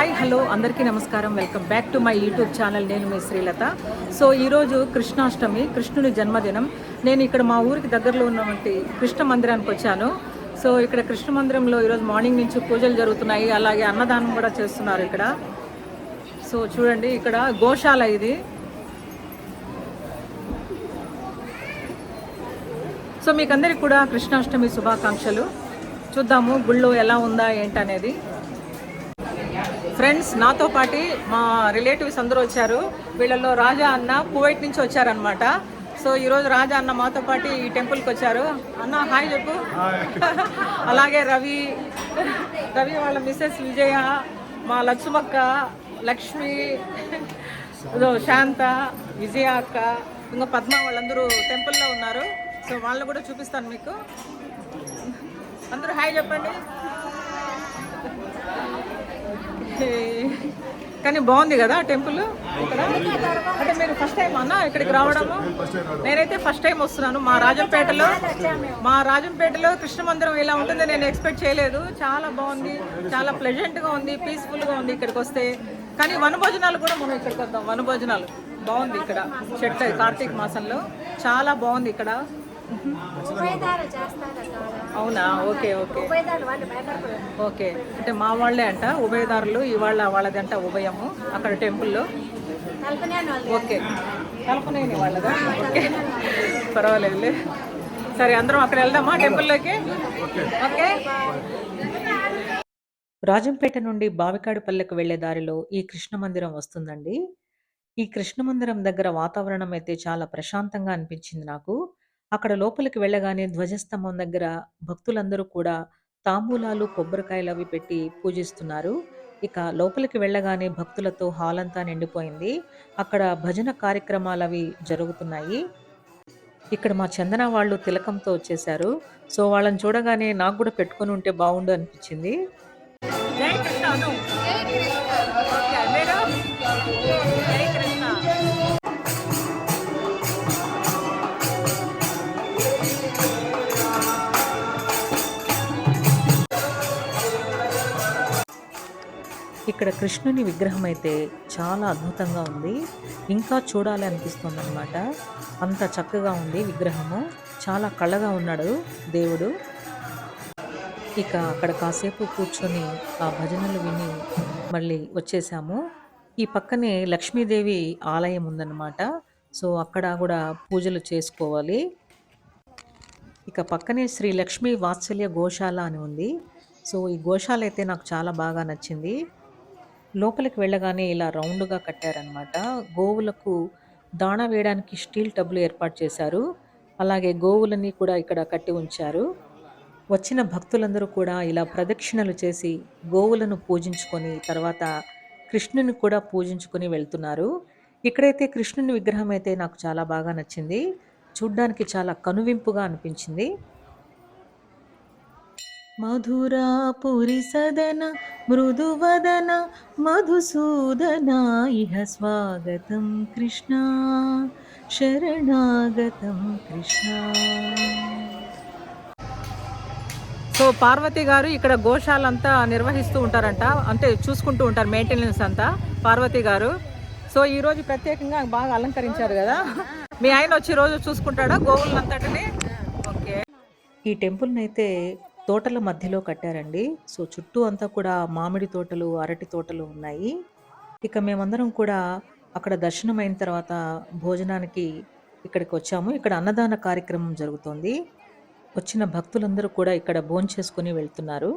Hi hello అందరికీ నమస్కారం. Welcome back to my YouTube channel. నేను మీ శ్రీలత. సో ఈరోజు కృష్ణాష్టమి కృష్ణుని జన్మదినం. నేను ఇక్కడ మా ఊరికి దగ్గరలో ఉన్నటువంటి కృష్ణ మందిరానికి వచ్చాను. సో ఇక్కడ కృష్ణ మందిరంలో ఈరోజు మార్నింగ్ నుంచి పూజలు జరుగుతున్నాయి. అలాగే అన్నదానం కూడా చేస్తున్నారు ఇక్కడ. సో చూడండి ఇక్కడ గోశాల ఇది. సో మీకు అందరికి కూడా కృష్ణాష్టమి శుభాకాంక్షలు. చూద్దాము గుళ్ళో ఎలా ఉందా ఏంటనేది. ఫ్రెండ్స్ నాతో పాటి మా రిలేటివ్స్ అందరూ వచ్చారు. వీళ్ళలో రాజా అన్న కువైట్ నుంచి వచ్చారనమాట సో ఈరోజు రాజా అన్న మాతో పాటు ఈ టెంపుల్కి వచ్చారు. అన్న హాయ్ చెప్పు. అలాగే రవి రవి వాళ్ళ మిస్సెస్ విజయ మా లక్ష్మక్క లక్ష్మి శాంత విజయ అక్క ఇంకా పద్మ వాళ్ళందరూ టెంపుల్లో ఉన్నారు. సో వాళ్ళని కూడా చూపిస్తాను మీకు. అందరూ హాయ్ చెప్పండి. కానీ బాగుంది కదా టెంపుల్? ఇక్కడ? అంటే మీరు ఫస్ట్ టైం అన్న ఇక్కడికి రావడము? నేనైతే ఫస్ట్ టైం వస్తున్నాను. మా రాజంపేటలో మా రాజంపేటలో కృష్ణ మందిరం ఇలా ఉంటుంది నేను ఎక్స్పెక్ట్ చేయలేదు. చాలా బాగుంది. చాలా ప్లెజెంట్గా ఉంది పీస్ఫుల్గా ఉంది ఇక్కడికి వస్తే. కానీ వనభోజనాలు కూడా మనం ఇక్కడికి వద్దాం. వనభోజనాలు. బాగుంది ఇక్కడ. చెట్ల కార్తీక మాసంలో. చాలా బాగుంది ఇక్కడ. అవునా? Okay okay. ఓకే. అంటే మా వాళ్ళే అంట ఉభయదారులు ఇవాళ వాళ్ళది అంట ఉభయము అక్కడ టెంపుల్లో. ఓకే. కల్పనేని వాళ్ళదా? ఓకే. పర్వాలేదులే. సరే అందరం అక్కడ వెళ్దామా టెంపుల్లోకి? ఓకే. రాజంపేట నుండి బావికాడుపల్లెకు వెళ్ళే దారిలో ఈ కృష్ణ మందిరం వస్తుందండి. ఈ కృష్ణ మందిరం దగ్గర వాతావరణం అయితే చాలా ప్రశాంతంగా అనిపించింది నాకు. అక్కడ లోపలికి వెళ్ళగానే ధ్వజస్తంభం దగ్గర భక్తులందరూ కూడా తాంబూలాలు కొబ్బరికాయలు అవి పెట్టి పూజిస్తున్నారు. ఇక లోపలికి వెళ్ళగానే భక్తులతో హాల్ అంతా నిండిపోయింది. అక్కడ భజన కార్యక్రమాలు అవి జరుగుతున్నాయి. ఇక్కడ మా చందన వాళ్ళు తిలకంతో వచ్చేసారు సో వాళ్ళని చూడగానే నాకు కూడా పెట్టుకొని ఉంటే బాగుండు అనిపించింది. ఇక్కడ కృష్ణుని విగ్రహం అయితే చాలా అద్భుతంగా ఉంది. ఇంకా చూడాలి అనిపిస్తుంది అనమాట అంత చక్కగా ఉంది విగ్రహము. చాలా కళ్ళగా ఉన్నాడు దేవుడు. ఇక అక్కడ కాసేపు కూర్చొని ఆ భజనలు విని మళ్ళీ వచ్చేసాము. ఈ పక్కనే లక్ష్మీదేవి ఆలయం ఉందన్నమాట. సో అక్కడ కూడా పూజలు చేసుకోవాలి. ఇక పక్కనే శ్రీ లక్ష్మీ వాత్సల్య గోశాల అని ఉంది. సో ఈ గోశాల అయితే నాకు చాలా బాగా నచ్చింది. లోపలికి వెళ్ళగానే ఇలా రౌండ్గా కట్టారనమాట గోవులకు దాణా వేయడానికి స్టీల్ టబ్లు ఏర్పాటు చేశారు. అలాగే గోవులని కూడా ఇక్కడ కట్టి ఉంచారు. వచ్చిన భక్తులందరూ కూడా ఇలా ప్రదక్షిణలు చేసి గోవులను పూజించుకొని తర్వాత కృష్ణుని కూడా పూజించుకొని వెళ్తున్నారు. ఇక్కడైతే కృష్ణుని విగ్రహం అయితే నాకు చాలా బాగా నచ్చింది. చూడ్డానికి చాలా కనువింపుగా అనిపించింది. మధురాపురి సదన మృదువదన మధుసూదన ఇహ స్వాగతం కృష్ణ శరణాగతం కృష్ణ. సో పార్వతి గారు ఇక్కడ గోశాల అంతా నిర్వహిస్తూ ఉంటారంట అంటే చూసుకుంటూ ఉంటారు మెయింటెనెన్స్ అంతా పార్వతి గారు. సో ఈ రోజు ప్రత్యేకంగా బాగా అలంకరించారు కదా. మీ ఆయన వచ్చి రోజు చూసుకుంటాడా గోవులంతటిని? ఓకే. ఈ టెంపుల్ని అయితే తోటల మధ్యలో కట్టారండి. సో చుట్టూ అంతా కూడా మామిడి తోటలు అరటి తోటలు ఉన్నాయి. ఇక మేమందరం కూడా అక్కడ దర్శనం అయిన తర్వాత భోజనానికి ఇక్కడికి వచ్చాము. ఇక్కడ అన్నదాన కార్యక్రమం జరుగుతోంది. వచ్చిన భక్తులందరూ కూడా ఇక్కడ భోంచేసుకుని వెళ్తున్నారు.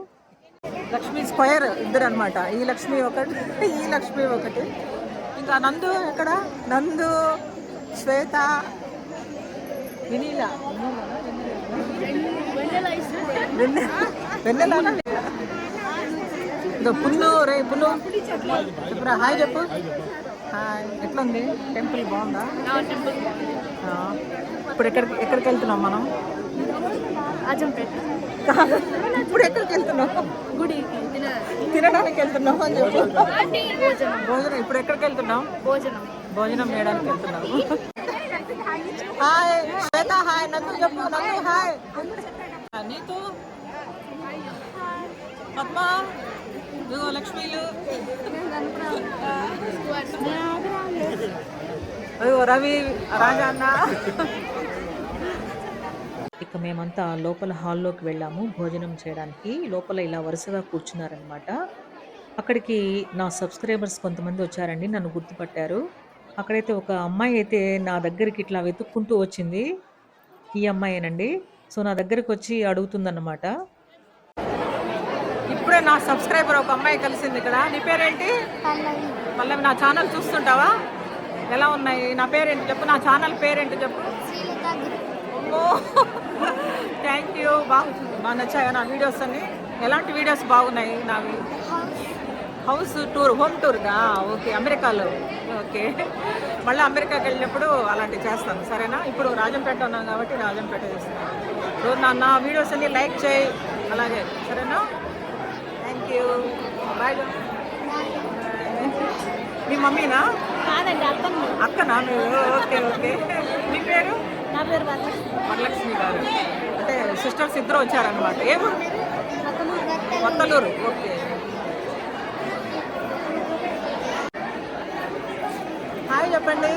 లక్ష్మీ స్క్వేర్ ఇద్దరు అనమాట ఈ లక్ష్మి ఒకటి ఈ లక్ష్మి ఒకటి. ఇంకా నందు ఇక్కడ నందు శ్వేత వినీల. వెన్నెల ఇదో పుల్లు రే పుల్లు. చెప్పురా హాయ్ చెప్పు. హాయ్. ఎట్లుంది? టెంపుల్ బాగుందా. ఇప్పుడు ఎక్కడికి ఎక్కడికి వెళ్తున్నాం మనం? అజంపేట. ఇప్పుడు ఎక్కడికి వెళ్తున్నాం? గుడి తినడానికి వెళ్తున్నాం అని చెప్పు. భోజనం. భోజనం. ఇప్పుడు ఎక్కడికి వెళ్తున్నాం? భోజనం. భోజనం చేయడానికి వెళ్తున్నాం. హాయ్. శ్వేత హాయ్. నందు చెప్పు. నందు హాయ్. నీతు పద్మ ఇదిగో లక్ష్మీలు. రవి రాజా అన్న. ఇక మేమంతా లోపల హాల్లోకి వెళ్ళాము భోజనం చేయడానికి. లోపల ఇలా వరుసగా కూర్చున్నారనమాట అక్కడికి నా సబ్స్క్రైబర్స్ కొంతమంది వచ్చారండి నన్ను గుర్తుపట్టారు. అక్కడైతే ఒక అమ్మాయి అయితే నా దగ్గరికి ఇట్లా వెతుక్కుంటూ వచ్చింది. ఈ అమ్మాయేనండి. సో నా దగ్గరికి వచ్చి అడుగుతుందన్నమాట. ఇప్పుడే నా సబ్స్క్రైబర్ ఒక అమ్మాయి కలిసింది ఇక్కడ. నీ పేరేంటి? పల్లవి. నా ఛానల్ చూస్తుంటావా? ఎలా ఉన్నాయి? నా పేరేంటి? చెప్పు నా ఛానల్ పేరేంటి చెప్పు? థ్యాంక్ యూ బాగా బాగా నచ్చాయా నా వీడియోస్ అన్ని? ఎలాంటి వీడియోస్ బాగున్నాయి నావి? హౌస్ టూర్ హోమ్ టూర్గా ఓకే అమెరికాలో. ఓకే మళ్ళీ అమెరికాకి వెళ్ళినప్పుడు అలాంటివి చేస్తాను. సరేనా? ఇప్పుడు రాజంపేట ఉన్నాం కాబట్టి రాజంపేట చేస్తున్నాను సో నా నా వీడియోస్ అన్ని లైక్ చేయి. అలాగే సరేనా? థ్యాంక్ యూ బాయ్ మీ మమ్మీనా? అక్కనా? మీరు ఓకే ఓకే. మీ పేరు? నా పేరు వరలక్ష్మి. గారు. అంటే సిస్టర్స్ ఇద్దరు వచ్చారనమాట ఏ ఊరు మీది కొత్తలూరు. ఓకే. హాయ్ చెప్పండి.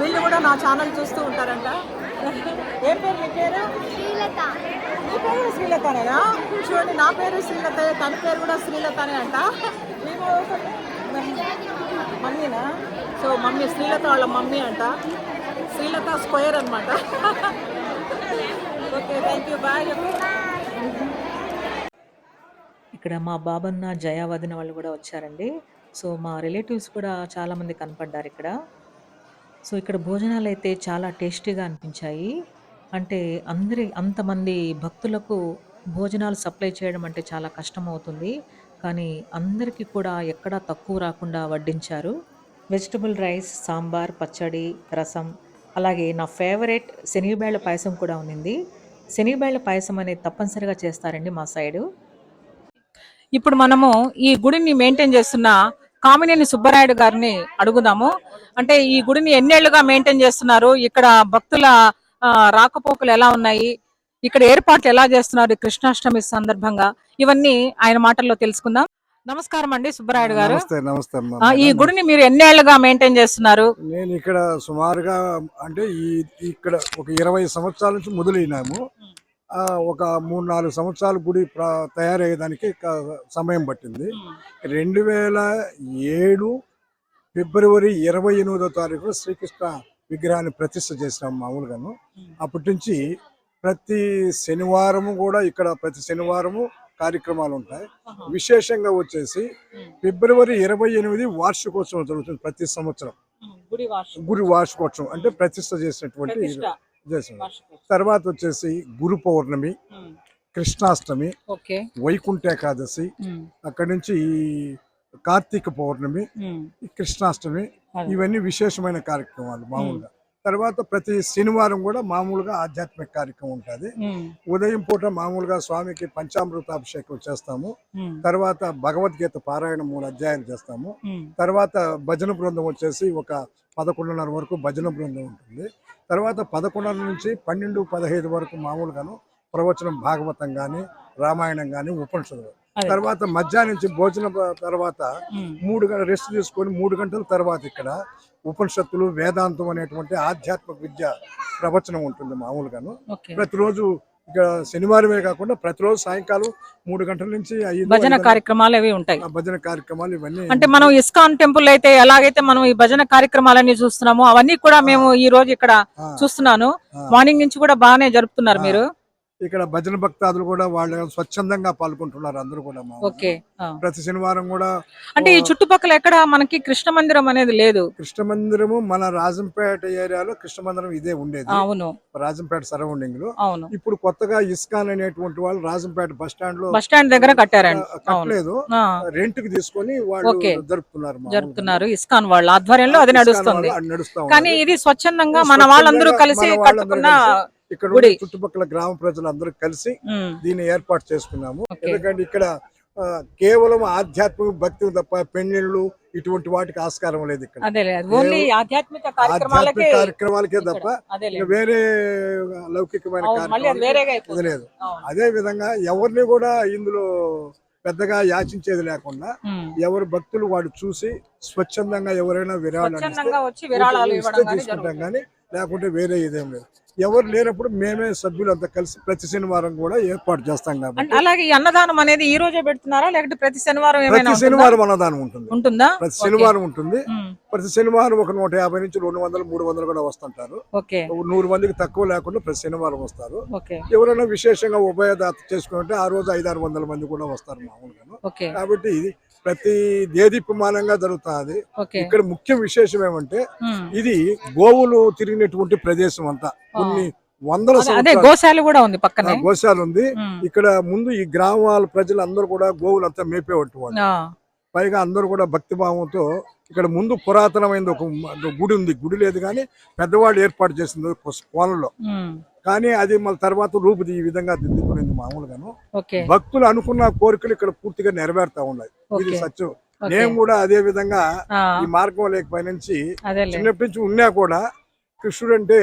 వీళ్ళు కూడా నా ఛానల్ చూస్తూ ఉంటారంట. ఏ పేరు మీ పేరు? శ్రీలత. మీ పేరు కూడా శ్రీలతనేనా? చూడండి నా పేరు శ్రీలత తన పేరు కూడా శ్రీలతనే అంట. మీ పేరు ఏంటండి? మమ్మీనా? సో మమ్మీ శ్రీలత వాళ్ళ మమ్మీ అంట. శ్రీలత స్క్వేర్ అనమాట ఓకే థ్యాంక్ యూ బాయ్ ఇక్కడ మా బాబన్న జయ వదిన వాళ్ళు కూడా వచ్చారండి. సో మా రిలేటివ్స్ కూడా చాలామంది కనపడ్డారు ఇక్కడ. సో ఇక్కడ భోజనాలు అయితే చాలా టేస్టీగా అనిపించాయి. అంటే అందరి అంతమంది భక్తులకు భోజనాలు సప్లై చేయడం అంటే చాలా కష్టం అవుతుంది కానీ అందరికీ కూడా ఎక్కడా తక్కువ రాకుండా వడ్డించారు. వెజిటబుల్ రైస్ సాంబార్ పచ్చడి రసం అలాగే నా ఫేవరెట్ శనగబేళ్ళ పాయసం కూడా ఉంది శనగబేళ్ళ పాయసం అనేది తప్పనిసరిగా చేస్తారండి మా సైడు. ఇప్పుడు మనము ఈ గుడిని మెయింటైన్ చేస్తున్న కామినేని సుబ్బరాయుడు గారిని అడుగుదాము. అంటే ఈ గుడిని ఎన్నేళ్ళుగా మెయింటైన్ చేస్తున్నారు? ఇక్కడ భక్తుల రాకపోకలు ఎలా ఉన్నాయి? ఇక్కడ ఏర్పాట్లు ఎలా చేస్తున్నారు కృష్ణాష్టమి సందర్భంగా? ఇవన్నీ ఆయన మాటల్లో తెలుసుకుందాం. నమస్కారం అండి సుబ్బరాయుడు గారు. నమస్తే ఈ గుడిని మీరు ఎన్నేళ్ళుగా మెయింటైన్ చేస్తున్నారు? నేను ఇక్కడ సుమారుగా అంటే ఈ ఇక్కడ ఒక ఇరవై సంవత్సరాల నుంచి మొదలైనాము. ఒక మూడు నాలుగు సంవత్సరాలు గుడి ప్ర- తయారయ్యేదానికి సమయం పట్టింది. రెండు వేల ఏడు ఫిబ్రవరి ఇరవై ఎనిమిదో తారీఖు శ్రీకృష్ణ విగ్రహాన్ని ప్రతిష్ఠ చేసినాం మామూలుగాను. అప్పటి నుంచి ప్రతి శనివారము కూడా ఇక్కడ ప్రతి శనివారము కార్యక్రమాలు ఉంటాయి. విశేషంగా వచ్చేసి ఫిబ్రవరి ఇరవై ఎనిమిది వార్షికోత్సవం జరుగుతుంది ప్రతి సంవత్సరం. గుడి వార్షికోత్సవం అంటే ప్రతిష్ట చేసినటువంటి చేసిన తర్వాత వచ్చేసి గురు పౌర్ణమి కృష్ణాష్టమి వైకుంఠ ఏకాదశి అక్కడి నుంచి ఈ కార్తీక పౌర్ణమి కృష్ణాష్టమి. ఇవన్నీ విశేషమైన కార్యక్రమాలు మామూలుగా. తర్వాత ప్రతి శనివారం కూడా మామూలుగా ఆధ్యాత్మిక కార్యక్రమం ఉంటుంది. ఉదయం పూట మామూలుగా స్వామికి పంచామృతాభిషేకం చేస్తాము. తర్వాత భగవద్గీత పారాయణ మూడు అధ్యాయాలు చేస్తాము. తర్వాత భజన బృందం వచ్చేసి ఒక పదకొండున్నర వరకు భజన బృందం ఉంటుంది. తర్వాత పదకొండున్నర నుంచి పన్నెండు పదహైదు వరకు మామూలుగాను ప్రవచనం భాగవతం కానీ రామాయణం కానీ ఉపనిషత్తులు. తర్వాత మధ్యాహ్నం నుంచి భోజనం తర్వాత మూడు గంటలు రెస్ట్ తీసుకొని మూడు గంటల తర్వాత ఇక్కడ ఉపనిషత్తులు వేదాంతం అనేటువంటి ఆధ్యాత్మిక విద్య ప్రవచనం ఉంటుంది మామూలుగాను. ప్రతిరోజు ఇక్కడ శనివారమే కాకుండా ప్రతిరోజు సాయంకాలం మూడు గంటల నుంచి భజన కార్యక్రమాలు అవి ఉంటాయి. ఆ భజన కార్యక్రమాలు ఇవన్నీ అంటే మనం ఇస్కాన్ టెంపుల్ అయితే ఎలాగైతే మనం ఈ భజన కార్యక్రమాలన్నీ చూస్తున్నామో అవన్నీ కూడా మేము ఈ రోజు ఇక్కడ చూస్తున్నాను. మార్నింగ్ నుంచి కూడా బాగానే జరుపుతున్నారు మీరు. ఇక్కడ భజన భక్తాదులు కూడా వాళ్ళు స్వచ్ఛందంగా పాల్గొంటున్నారు అందరూ కూడా. ఓకే. ప్రతి శనివారం కూడా అంటే ఈ చుట్టుపక్కల ఎక్కడ మనకి కృష్ణ మందిరం అనేది లేదు? కృష్ణ మందిరము మన రాజంపేట ఏరియాలో కృష్ణ మందిరం ఇదే ఉండేది. అవును. రాజంపేట సరౌండింగ్లో అవును. ఇప్పుడు కొత్తగా ఇస్కాన్ అనేటువంటి వాళ్ళు రాజంపేట బస్ స్టాండ్లో బస్ స్టాండ్ దగ్గర కట్టారండి. కట్టలేదు. రెంట్కి తీసుకొని వాళ్ళు. జరుపుతున్నారు. జరుపుతున్నారు ఇస్కాన్ వాళ్ళ ఆధ్వర్యంలో అది నడుస్తుంది. కానీ. ఇది స్వచ్ఛందంగా మన వాళ్ళందరూ కలిసి కట్టుకున్న ఇక్కడ చుట్టుపక్కల గ్రామ ప్రజలందరూ కలిసి దీన్ని ఏర్పాటు చేసుకున్నాము. ఎందుకంటే ఇక్కడ కేవలం ఆధ్యాత్మిక భక్తి తప్ప పెళ్ళిళ్ళు ఇటువంటి వాటికి ఆస్కారం లేదు ఇక్కడ ఆధ్యాత్మిక కార్యక్రమాలకే. తప్ప వేరే లౌకికమైన కార్యక్రమాలు. లేదు. అదే విధంగా ఎవరిని కూడా ఇందులో పెద్దగా యాచించేది లేకుండా. ఎవరు భక్తులు వాడు చూసి స్వచ్ఛందంగా ఎవరైనా విరాళాలు తీసుకుంటాం. కానీ లేకుంటే వేరే ఇదేం లేదు ఎవరు లేనప్పుడు మేమే సభ్యులు అంతా కలిసి ప్రతి శనివారం కూడా ఏర్పాటు చేస్తాం కాబట్టి. అలాగే ఈ అన్నదానం అనేది ఈ రోజే పెడుతున్నారా? లేకపోతే ప్రతి శనివారం ప్రతి? శనివారం అన్నదానం ఉంటుంది. ఉంటుందా? ప్రతి శనివారం ఉంటుంది. ప్రతి శనివారం ఒక నూట యాభై నుంచి రెండు వందలు మూడు వందలు కూడా వస్తుంటారు. నూరు మందికి తక్కువ లేకుండా ప్రతి శనివారం వస్తారు. ఎవరైనా విశేషంగా ఉభయదాత చేసుకుంటే ఆ రోజు ఐదారు వందల మంది కూడా వస్తారు మామూలుగా కాబట్టి ఇది ప్రతి దేదీప్యమానంగా జరుగుతుంది. ఓకే. ఇక్కడ ముఖ్య విశేషం ఏమంటే. ఇది గోవులు తిరిగినటువంటి ప్రదేశం అంతా. కొన్ని వందల అదే- గోశాల కూడా ఉంది పక్కనే. గోశాల ఉంది. ఇక్కడ ముందు ఈ గ్రామాల ప్రజలందరూ కూడా గోవులు అంతా మేపేవాటి వాళ్ళు. ఆ, పైగా అందరూ కూడా భక్తి భావంతో ఇక్కడ ముందు పురాతనమైన ఒక గుడి ఉంది. గుడి లేదు కానీ పెద్దవాళ్ళు ఏర్పాటు చేసింది కోనలో. కానీ అది మళ్ళీ తర్వాత రూపుది ఈ విధంగా దిద్దుకునేది మామూలుగాను. భక్తులు అనుకున్న కోరికలు ఇక్కడ పూర్తిగా నెరవేరుతా ఉన్నాయి. ఇది. సత్యం. నేను కూడా అదే విధంగా ఈ మార్గం లేకపోయి నుంచి అదేలే. చిన్నప్పటి నుంచి ఉన్నా కూడా కృష్ణుడు అంటే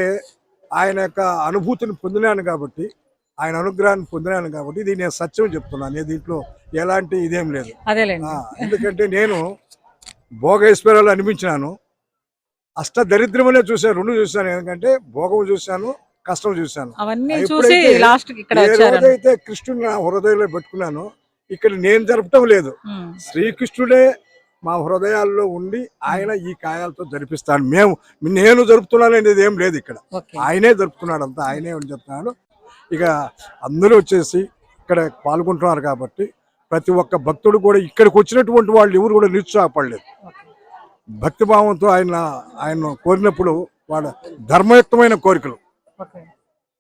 ఆయన యొక్క అనుభూతిని పొందినాను కాబట్టి ఆయన అనుగ్రహాన్ని పొందినాను కాబట్టి ఇది నేను సత్యం చెప్తున్నాను. నేను దీంట్లో ఎలాంటి ఇదేం లేదు. ఎందుకంటే నేను భోగేశ్వరాలు అనిపించినాను. అష్ట దరిద్రమనే చూశాను రెండు చూశాను. ఎందుకంటే భోగం చూశాను కష్టం చూశాను. అవన్నీ చూసి లాస్ట్ ఇక్కడ రోజైతే కృష్ణుడు నా హృదయంలో పెట్టుకున్నానో ఇక్కడ నేను జరపటం లేదు. శ్రీకృష్ణుడే మా హృదయాల్లో ఉండి ఆయన ఈ కాయాలతో జరిపిస్తాడు. మేము నేను జరుపుతున్నాను అనేది ఏం లేదు ఇక్కడ. ఆయనే జరుపుతున్నాడు అంతా ఆయనే అని చెప్తున్నాడు? ఇక అందరూ వచ్చేసి ఇక్కడ పాల్గొంటున్నారు కాబట్టి ప్రతి ఒక్క భక్తుడు కూడా ఇక్కడికి వచ్చినటువంటి వాళ్ళు ఎవరు కూడా నిరుత్సాహపడలేదు. ఓకే. భక్తి భావంతో ఆయన ఆయన కోరినప్పుడు వాళ్ళ ధర్మయుక్తమైన కోరికలు.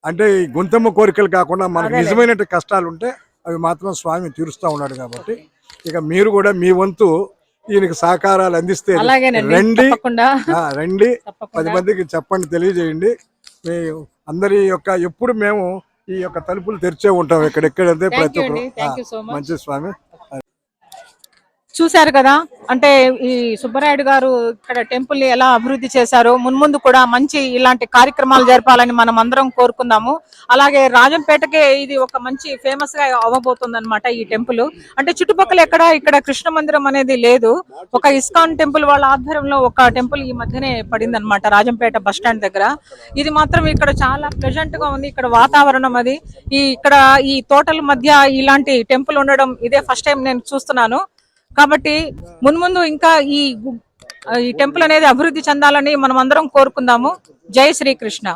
అంటే ఈ గొంతమ్మ కోరికలు కాకుండా మనకు. నిజమైన కష్టాలు ఉంటే అవి మాత్రం స్వామి తీరుస్తూ ఉన్నాడు కాబట్టి ఇక మీరు కూడా మీ వంతు ఈయనకి సహకారాలు అందిస్తే రండి. రండి. పది మందికి చెప్పండి తెలియజేయండి. మీ అందరి యొక్క ఎప్పుడు మేము ఈ యొక్క తలుపులు తెరిచే ఉంటాం థ్యాంక్ ప్రతి ఒక్కరు. మంచి స్వామి. చూశారు కదా? అంటే ఈ సుబ్బరాయుడు గారు ఇక్కడ టెంపుల్ని ఎలా అభివృద్ధి చేశారో మున్ముందు కూడా మంచి ఇలాంటి కార్యక్రమాలు జరపాలని మనం అందరం కోరుకుందాము. అలాగే రాజంపేటకే ఇది ఒక మంచి ఫేమస్గా అవ్వబోతుంది అనమాట ఈ టెంపుల్. అంటే చుట్టుపక్కల ఎక్కడ ఇక్కడ కృష్ణ మందిరం అనేది లేదు. ఒక ఇస్కాన్ టెంపుల్ వాళ్ళ ఆధ్వర్యంలో ఒక టెంపుల్ ఈ మధ్యనే పడింది అనమాట రాజంపేట బస్ స్టాండ్ దగ్గర. ఇది మాత్రం ఇక్కడ చాలా ప్లెజెంట్గా ఉంది. ఇక్కడ వాతావరణం అది. ఈ ఇక్కడ ఈ తోటల మధ్య ఇలాంటి టెంపుల్ ఉండడం ఇదే ఫస్ట్ టైం నేను చూస్తున్నాను. కాబట్టి మున్ముందు ఇంకా ఈ ఈ టెంపుల్ అనేది అభివృద్ధి చెందాలని మనం అందరం కోరుకుందాము. జై శ్రీకృష్ణ.